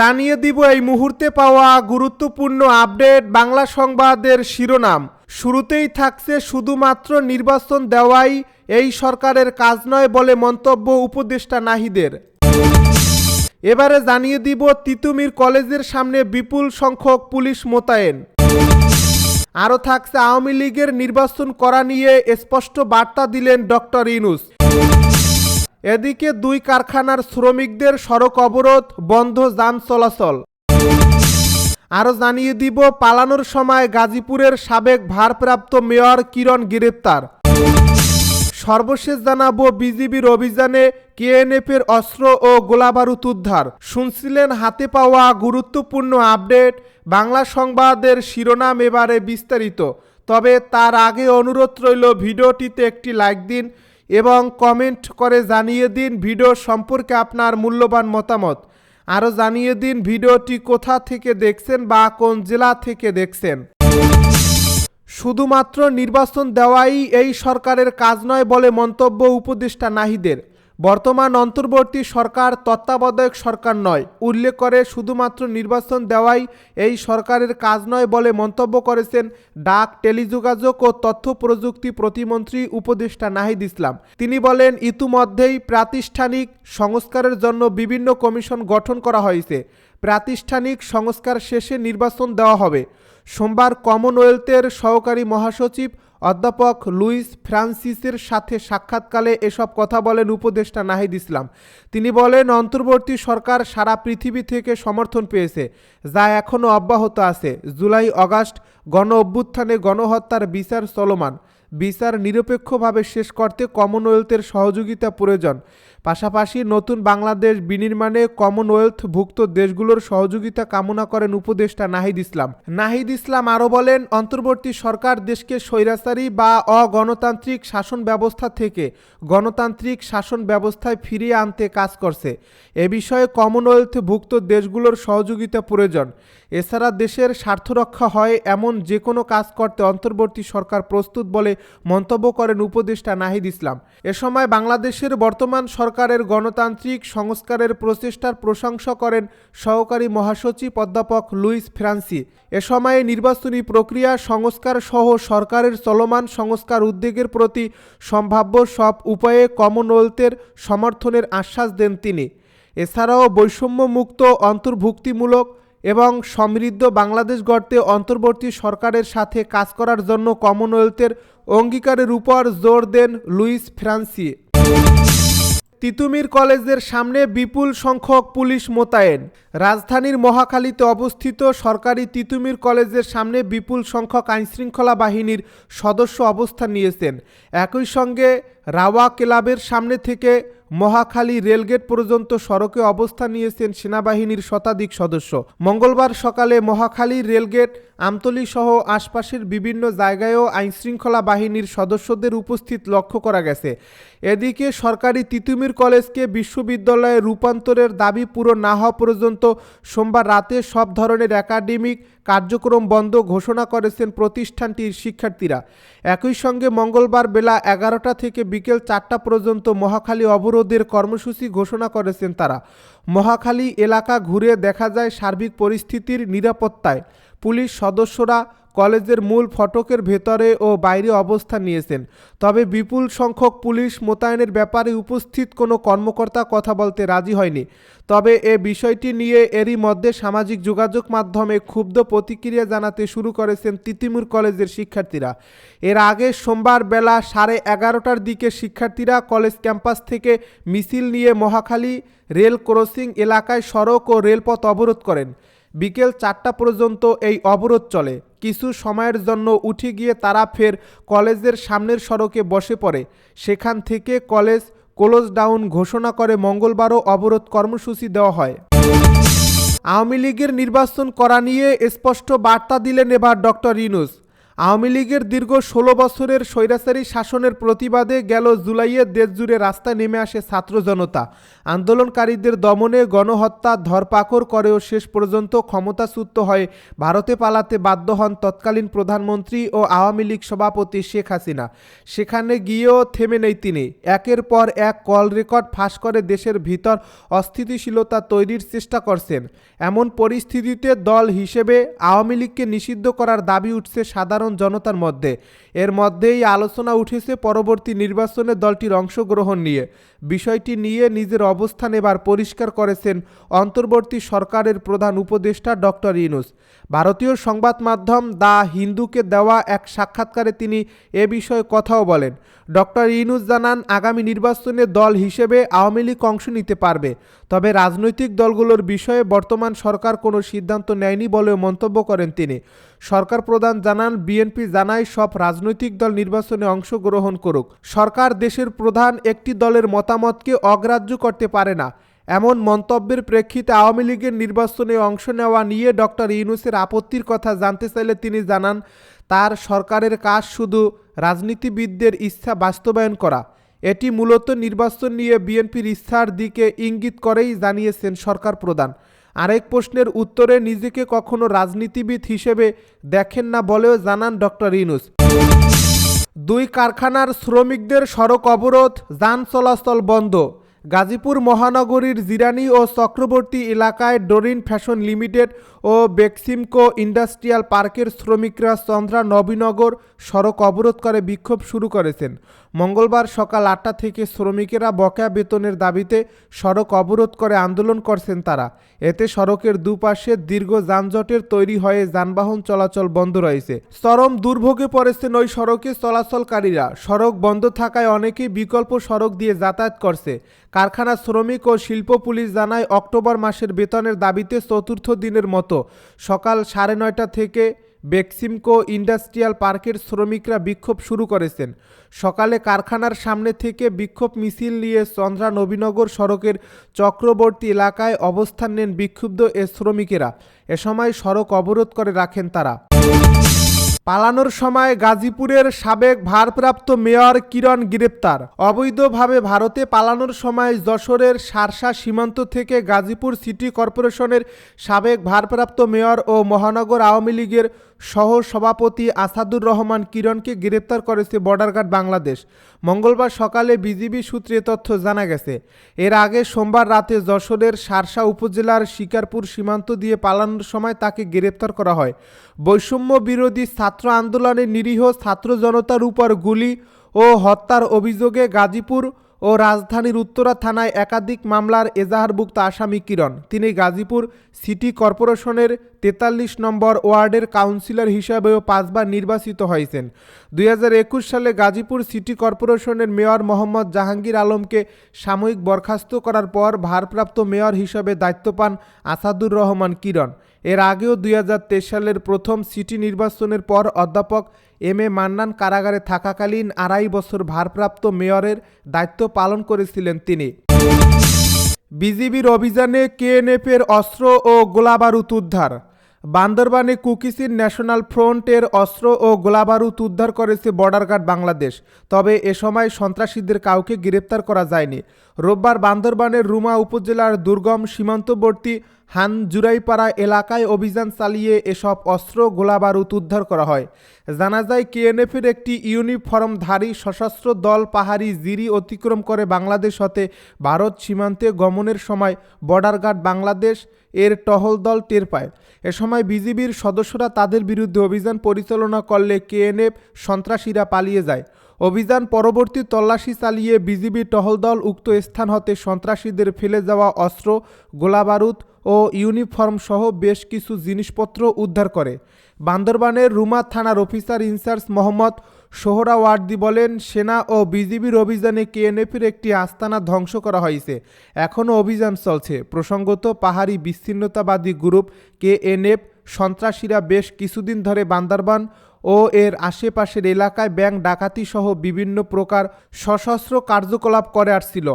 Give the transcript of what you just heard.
জানিয়ে দিব এই মুহূর্তে পাওয়া গুরুত্বপূর্ণ আপডেট বাংলা সংবাদের শিরোনাম। শুরুতেই থাকছে শুধুমাত্র নির্বাচন দেওয়াই এই সরকারের কাজ নয় বলে মন্তব্য উপদেষ্টা নাহিদের। এবারে জানিয়ে দিব তিতুমির কলেজের সামনে বিপুল সংখ্যক পুলিশ মোতায়েন। আরও থাকছে আওয়ামী লীগের নির্বাচন করা নিয়ে স্পষ্ট বার্তা দিলেন ডক্টর ইনুস এদিকে দুই কারখানার শ্রমিকদের সড়ক অবরোধ, বন্ধ যান চলাচল। আরও জানিয়ে দিব, পালানোর সময় গাজীপুরের সাবেক ভারপ্রাপ্ত মেয়র কিরণ গ্রেপ্তার। সর্বশেষ জানাব, বিজিবির অভিযানে কেএনএফের অস্ত্র ও গোলাবারুদ উদ্ধার। শুনছিলেন, হাতে পাওয়া গুরুত্বপূর্ণ আপডেট। বাংলা সংবাদের শিরোনাম এবারে বিস্তারিত। তবে তার আগে অনুরোধ রইল, ভিডিওটিতে একটি লাইক দিন। এবং কমেন্ট করে জানিয়ে দিন ভিডিও সম্পর্কে আপনার মূল্যবান মতামত। আরও জানিয়ে দিন ভিডিওটি কোথা থেকে দেখছেন বা কোন জেলা থেকে দেখছেন। শুধুমাত্র নির্বাচন দেওয়াই এই সরকারের কাজ নয় বলে মন্তব্য উপদেষ্টা নাহিদের। বর্তমান অন্তর্বর্তী সরকার তত্ত্বাবধায়ক সরকার নয়। উল্লেখ করে, শুধুমাত্র নির্বাচন দেওয়াই এই সরকারের কাজ নয় বলে মন্তব্য করেছেন ডাক, টেলিযোগাযোগ ও তথ্য প্রযুক্তি প্রতিমন্ত্রী উপদেষ্টা নাহিদ ইসলাম। তিনি বলেন, ইতিমধ্যেই প্রাতিষ্ঠানিক সংস্কারের জন্য বিভিন্ন কমিশন গঠন করা হয়েছে। প্রাতিষ্ঠানিক সংস্কার শেষে নির্বাচন দেওয়া হবে। সোমবার কমনওয়েলথের সহকারী মহাসচিব অধ্যাপক লুইস ফ্রান্সিসের সাথে সাক্ষাৎকালে এসব কথা বলেন উপদেষ্টা নাহিদ ইসলাম। তিনি বলেন, অন্তর্বর্তী সরকার সারা পৃথিবী থেকে সমর্থন পেয়েছে, যা এখনও অব্যাহত আছে। জুলাই, অগাস্ট গণ অভ্যুত্থানে গণহত্যার বিচার চলমান। বিচার নিরপেক্ষভাবে শেষ করতে কমনওয়েলথের সহযোগিতা প্রয়োজন। পাশাপাশি নতুন বাংলাদেশ বিনির্মাণে কমনওয়েলথভুক্ত দেশগুলোর সহযোগিতা কামনা করেন উপদেষ্টা নাহিদ ইসলাম। নাহিদ ইসলাম আরও বলেন, অন্তর্বর্তী সরকার দেশকে স্বৈরাচারী বা অগণতান্ত্রিক শাসন ব্যবস্থা থেকে গণতান্ত্রিক শাসন ব্যবস্থায় ফিরিয়ে আনতে কাজ করছে। এ বিষয়ে কমনওয়েলথভুক্ত দেশগুলোর সহযোগিতা প্রয়োজন। এছাড়া দেশের স্বার্থ রক্ষা হয় এমন যে কোনো কাজ করতে অন্তর্বর্তী সরকার প্রস্তুত বলে মন্তব্য করেন উপদেষ্টা নাহিদ ইসলাম। এ সময় বাংলাদেশের বর্তমান সরকারের গণতান্ত্রিক সংস্কারের প্রচেষ্টার প্রশংসা করেন সহকারী মহাসচিব অধ্যাপক লুইস ফ্রান্সি। এ সময়ে নির্বাচনী প্রক্রিয়া, সংস্কার সহ সরকারের চলমান সংস্কার উদ্যোগের প্রতি সম্ভাব্য সব উপায়ে কমনওয়েলথের সমর্থনের আশ্বাস দেন তিনি। এছাড়াও বৈষম্যমুক্ত, অন্তর্ভুক্তিমূলক এবং সমৃদ্ধ বাংলাদেশ গড়তে অন্তর্বর্তী সরকারের সাথে কাজ করার জন্য কমনওয়েলথের অঙ্গীকারের উপর জোর দেন লুইস ফ্রান্সি। তিতুমির কলেজের সামনে বিপুল সংখ্যক পুলিশ মোতায়েন। রাজধানীর মহাখালীতে অবস্থিত সরকারি তিতুমির কলেজের সামনে বিপুল সংখ্যক আইনশৃঙ্খলা বাহিনীর সদস্য অবস্থান নিয়েছেন। একই সঙ্গে রাওয়া ক্লাবের সামনে থেকে মহাখালী রেলগেট পর্যন্ত সড়কে অবস্থান নিয়েছেন সেনাবাহিনীর শতাধিক সদস্য। মঙ্গলবার সকালে মহাখালী রেলগেট, আমতলী সহ আশপাশের বিভিন্ন জায়গায়ও আইনশৃঙ্খলা বাহিনীর সদস্যদের উপস্থিত লক্ষ্য করা গেছে। এদিকে সরকারি তিতুমির কলেজকে বিশ্ববিদ্যালয়ে রূপান্তরের দাবি পূরণ না হওয়া পর্যন্ত সোমবার রাতে সব ধরনের একাডেমিক কার্যক্রম বন্ধ ঘোষণা করেছেন প্রতিষ্ঠানটির শিক্ষার্থীরা। একই সঙ্গে মঙ্গলবার বেলা এগারোটা থেকে বিকেল চারটা পর্যন্ত মহাখালী অবরোধের কর্মসূচি ঘোষণা করেছেন তারা। মহাখালী এলাকা ঘুরে দেখা যায় সার্বিক পরিস্থিতির নিরাপত্তায়। পুলিশ সদস্যরা কলেজের মূল ফটকের ভেতরে ও বাইরে অবস্থান নিয়েছেন। তবে বিপুল সংখ্যক পুলিশ মোতায়েনের ব্যাপারে উপস্থিত কোনো কর্মকর্তা কথা বলতে রাজি হয়নি। তবে এ বিষয়টি নিয়ে এরই মধ্যে সামাজিক যোগাযোগ মাধ্যমে ক্ষুব্ধ প্রতিক্রিয়া জানাতে শুরু করেছেন তিতিমুর কলেজের শিক্ষার্থীরা। এর আগে সোমবার বেলা সাড়ে এগারোটার দিকে শিক্ষার্থীরা কলেজ ক্যাম্পাস থেকে মিছিল নিয়ে মহাখালী রেল ক্রসিং এলাকায় সড়ক ও রেলপথ অবরোধ করেন। বিকেল চারটা পর্যন্ত এই অবরোধ চলে। কিছু সময়ের জন্য উঠে গিয়ে তারা ফের কলেজের সামনের সড়কে বসে পড়ে। সেখান থেকে কলেজ ক্লোজ ডাউন ঘোষণা করে মঙ্গলবারও অবরোধ কর্মসূচি দেওয়া হয়। আওয়ামী লীগের নির্বাচন করা নিয়ে স্পষ্ট বার্তা দিলেন এবার ডক্টর ইনুস আওয়ামী লীগের দীর্ঘ ষোলো বছরের স্বৈরাচারী শাসনের প্রতিবাদে গেল জুলাইয়ে দেশজুড়ে রাস্তায় নেমে আসে ছাত্র জনতা। আন্দোলনকারীদের দমনে গণহত্যা, ধরপাকড় করেও শেষ পর্যন্ত ক্ষমতাচ্যুত হয়ে ভারতে পালাতে বাধ্য হন তৎকালীন প্রধানমন্ত্রী ও আওয়ামী লীগ সভাপতি শেখ হাসিনা। সেখানে গিয়েও থেমে নেই তিনি। একের পর এক কল রেকর্ড ফাঁস করে দেশের ভিতর অস্থিতিশীলতা তৈরির চেষ্টা করছেন। এমন পরিস্থিতিতে দল হিসেবে আওয়ামী লীগকে নিষিদ্ধ করার দাবি উঠছে সাধারণ জনতার মধ্যে। এর মধ্যেই আলোচনা উঠেছে পরবর্তী নির্বাচনে দলটির অংশগ্রহণ নিয়ে। বিষয়টি নিয়ে নিজের অবস্থান এবার পরিষ্কার করেছেন অন্তর্বর্তী সরকারের প্রধান উপদেষ্টা ডক্টর ইনুস ভারতীয় সংবাদ মাধ্যম দ্য হিন্দুকে দেওয়া এক সাক্ষাৎকারে তিনি এ বিষয়ে কথাও বলেন, ডক্টর ইনুস জানান আগামী নির্বাচনে দল হিসেবে আওয়ামী লীগ অংশ নিতে পারবে, তবে রাজনৈতিক দলগুলোর বিষয়ে বর্তমান সরকার কোনো সিদ্ধান্ত নেয়নি বলেও মন্তব্য করেন তিনি। সরকার প্রধান জানান, বিএনপি জানায় সব রাজনৈতিক দল নির্বাচনে অংশগ্রহণ করুক। সরকার দেশের প্রধান একটি দলের মতামতকে অগ্রাহ্য করতে পারে না। এমন মন্তব্যের প্রেক্ষিতে আওয়ামী লীগের নির্বাচনে অংশ নেওয়া নিয়ে ডক্টর ইউনুসের আপত্তির কথা জানতে চাইলে তিনি জানান, তার সরকারের কাজ শুধু রাজনীতিবিদদের ইচ্ছা বাস্তবায়ন করা। এটি মূলত নির্বাচন নিয়ে বিএনপির ইচ্ছার দিকে ইঙ্গিত করেই জানিয়েছেন সরকার প্রধান। আরেক প্রশ্নের উত্তরে নিজেকে কখনো রাজনীতিবিদ হিসেবে দেখেন না বলেও জানান ডক্টর ইনুস দুই কারখানার শ্রমিকদের সড়ক অবরোধ, যান চলাচল বন্ধ। গাজীপুর মহানগরীর জিরানি ও চক্রবর্তী এলাকায় ডোরিন ফ্যাশন লিমিটেড ও বেক্সিমকো ইন্ডাস্ট্রিয়াল পার্কের শ্রমিকরা চন্দ্রা নবীনগর সড়ক অবরোধ করে বিক্ষোভ শুরু করেছেন। মঙ্গলবার সকাল আটটা থেকে শ্রমিকেরা বকেয়া বেতনের দাবিতে সড়ক অবরোধ করে আন্দোলন করছেন তারা। এতে সড়কের দুপাশে দীর্ঘ যানজটের তৈরি হয়ে যানবাহন চলাচল বন্ধ রয়েছে। চরম দুর্ভোগে পড়েছেন ওই সড়কে চলাচলকারীরা। সড়ক বন্ধ থাকায় অনেকেই বিকল্প সড়ক দিয়ে যাতায়াত করছে। কারখানা শ্রমিক ও শিল্প পুলিশ জানায়, অক্টোবর মাসের বেতনের দাবিতে চতুর্থ দিনের মতো সকাল সাড়ে নয়টা থেকে বেক্সিমকো ইন্ডাস্ট্রিয়াল পার্কের শ্রমিকরা বিক্ষোভ শুরু করেছেন। সকালে কারখানার সামনে থেকে বিক্ষোভ মিছিল নিয়ে চন্দ্রা নবীনগর সড়কের চক্রবর্তী এলাকায় অবস্থান নেন বিক্ষুব্ধ এ শ্রমিকেরা। এ সময় সড়ক অবরোধ করে রাখেন তারা। পালানোর সময় গাজীপুরের সাবেক ভারপ্রাপ্ত মেয়র কিরণ গ্রেপ্তার। অবৈধভাবে ভারতে পালানোর সময় যশোরের সারসা সীমান্ত থেকে গাজীপুর সিটি কর্পোরেশনের সাবেক ভারপ্রাপ্ত মেয়র ও মহানগর আওয়ামী লীগের সহ সভাপতি আসাদুর রহমান কিরণকে গ্রেপ্তার করেছে বর্ডার গার্ড বাংলাদেশ। মঙ্গলবার সকালে বিজিবি সূত্রে তথ্য জানা গেছে, এর আগে সোমবার রাতে যশোরের সারসা উপজেলার শিকারপুর সীমান্ত দিয়ে পালানোর সময় তাকে গ্রেপ্তার করা হয়। বৈষম্য বিরোধী ছাত্র আন্দোলনে নিরীহ ছাত্র জনতার উপর গুলি ও হত্যার অভিযোগে গাজীপুর ও রাজধানীর উত্তরা থানায় একাধিক মামলার এজাহারভুক্ত আসামি কিরণ। তিনি গাজীপুর সিটি কর্পোরেশনের তেতাল্লিশ নম্বর ওয়ার্ডের কাউন্সিলর হিসাবেও পাঁচবার নির্বাচিত হয়েছেন। দুই হাজার একুশ সালে গাজীপুর সিটি কর্পোরেশনের মেয়র মোহাম্মদ জাহাঙ্গীর আলমকে সাময়িক বরখাস্ত করার পর ভারপ্রাপ্ত মেয়র হিসাবে দায়িত্ব পান আসাদুর রহমান কিরণ। এর আগেও দুই হাজার তেইশ সালের প্রথম সিটি নির্বাচনের পর অধ্যাপক এম এ মান্নান কারাগারে থাকাকালীন আড়াই বছর ভারপ্রাপ্ত মেয়রের দায়িত্ব পালন করেছিলেন তিনি। বিজিবির অভিযানে কেএনএফের অস্ত্র ও গোলাবারুদ উদ্ধার। বান্দরবানে কুকিসির ন্যাশনাল ফ্রন্টের অস্ত্র ও গোলাবারুদ উদ্ধার করেছে বর্ডার গার্ড বাংলাদেশ। তবে এ সময় সন্ত্রাসীদের কাউকে গ্রেপ্তার করা যায়নি। রোববার বান্দরবানের রুমা উপজেলার দুর্গম সীমান্তবর্তী হানজুরাইপাড়া এলাকায় অভিযান চালিয়ে এসব অস্ত্র গোলাবারুদ উদ্ধার করা হয়। জানা যায়, কেএনএফের একটি ইউনিফর্মধারী সশস্ত্র দল পাহাড়ি জিরি অতিক্রম করে বাংলাদেশ হতে ভারত সীমান্তে গমনের সময় বর্ডার গার্ড বাংলাদেশ এর টহল দল টের পায়। এ সময় বিজিবির সদস্যরা তাদের বিরুদ্ধে অভিযান পরিচালনা করলে কেএনএফ সন্ত্রাসীরা পালিয়ে যায়। অভিযান পরবর্তী তল্লাশি চালিয়ে বিজিবি টহল দল উক্ত স্থান হতে সন্ত্রাসীদের ফেলে যাওয়া অস্ত্র, গোলাবারুদ ও ইউনিফর্ম সহ বেশ কিছু জিনিসপত্র উদ্ধার করে। বান্দরবানের রুমা থানার অফিসার ইনচার্জ মোহাম্মদ সোহরাওয়ার্দি বলেন, সেনা ও বিজিবির অভিযানে কেএনএফের একটি আস্তানা ধ্বংস করা হয়েছে। এখনও অভিযান চলছে। প্রসঙ্গত, পাহাড়ি বিচ্ছিন্নতাবাদী গ্রুপ কেএনএফ সন্ত্রাসীরা বেশ কিছুদিন ধরে বান্দরবান ও এর আশেপাশের এলাকায় ব্যাংক ডাকাতিসহ বিভিন্ন প্রকার সশস্ত্র কার্যকলাপ করে আসছিল।